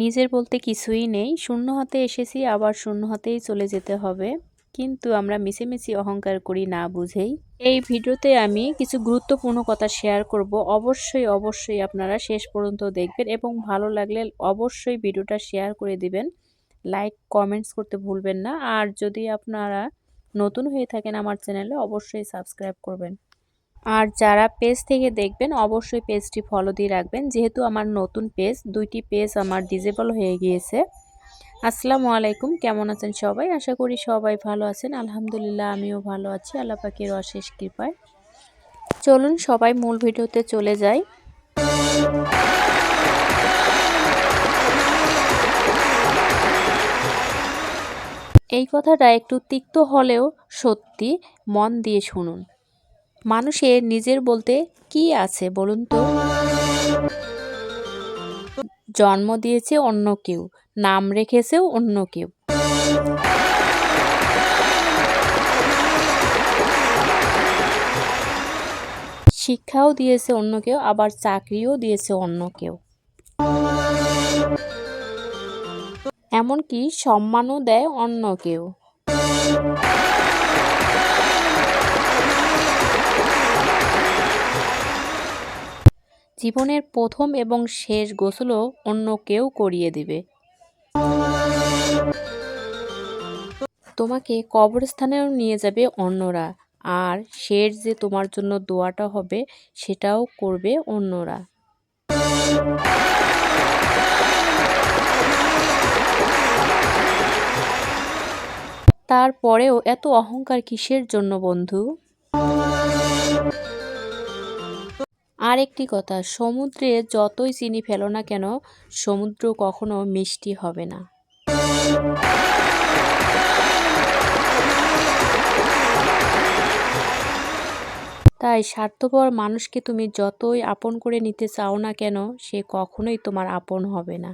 নিজের বলতে কিছুই নেই, শূন্য হাতে এসেছি, আবার শূন্য হাতেই চলে যেতে হবে। কিন্তু আমরা মিছিমিছি অহংকার করি না বুঝেই। এই ভিডিওতে আমি কিছু গুরুত্বপূর্ণ কথা শেয়ার করব। অবশ্যই অবশ্যই আপনারা শেষ পর্যন্ত দেখবেন এবং ভালো লাগলে অবশ্যই ভিডিওটা শেয়ার করে দিবেন। লাইক কমেন্টস করতে ভুলবেন না। আর যদি আপনারা নতুন হয়ে থাকেন আমার চ্যানেলে অবশ্যই সাবস্ক্রাইব করবেন। আর যারা পেজ থেকে দেখবেন, অবশ্যই পেজটি ফলো দিয়ে রাখবেন। যেহেতু আমার নতুন পেজ দুইটি পেজ আমার ডিজেবল হয়ে গিয়েছে। আসসালামু আলাইকুম, কেমন আছেন সবাই? আশা করি সবাই ভালো আছেন। আলহামদুলিল্লাহ, আমিও ভালো আছি। আল্লাহ পাখির অশেষ কৃপায়। চলুন সবাই মূল ভিডিওতে চলে যাই। এই কথাটা একটু তিক্ত হলেও সত্যি মন দিয়ে শুনুন। মানুষের নিজের বলতে কি আছে বলুন তো? জন্ম দিয়েছে অন্য কেউ, নাম রেখেছেও অন্য কেউ। শিক্ষাও দিয়েছে অন্য কেউ, আবার চাকরিও দিয়েছে অন্য কেউ। এমনকি সম্মানও দেয় অন্য কেউ। জীবনের প্রথম এবং শেষ গোসলও অন্য কেউ করিয়ে দিবে। তোমাকে কবরস্থানেও নিয়ে যাবে অন্যরা, আর শেষ যে তোমার জন্য দোয়াটা হবে, সেটাও করবে অন্যরা। তারপরেও এত অহংকার কিসের জন্য বন্ধু? আর একটি কথা, সমুদ্রে যতই চিনি ফেলো না কেন, সমুদ্র কখনো মিষ্টি হবে না। তাই স্বার্থপর মানুষকে তুমি যতই আপন করে নিতে চাও না কেন, সে কখনোই তোমার আপন হবে না।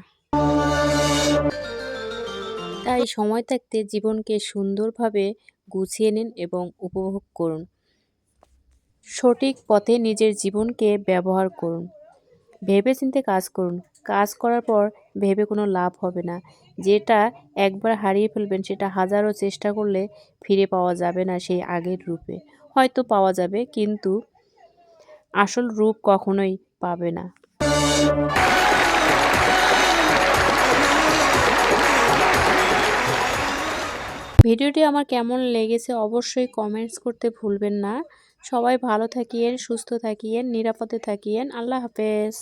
তাই সময় থাকতে জীবনকে সুন্দরভাবে গুছিয়ে নিন এবং উপভোগ করুন। সঠিক পথে নিজের জীবনকে ব্যবহার করুন। ভেবে চিনতে কাজ করুন। কাজ করার পর ভেবে কোনো লাভ হবে না। যেটা একবার হারিয়ে ফেলবেন, সেটা হাজারো চেষ্টা করলে ফিরে পাওয়া যাবে না সেই আগের রূপে। হয়তো পাওয়া যাবে, কিন্তু আসল রূপ কখনোই পাবে না। ভিডিওটি আমার কেমন লেগেছে অবশ্যই কমেন্টস করতে ভুলবেন না। সবাই ভালো থাকিয়েন সুস্থ থাকিয়েন নিরাপদে থাকিয়েন। আল্লাহ হাফেজ।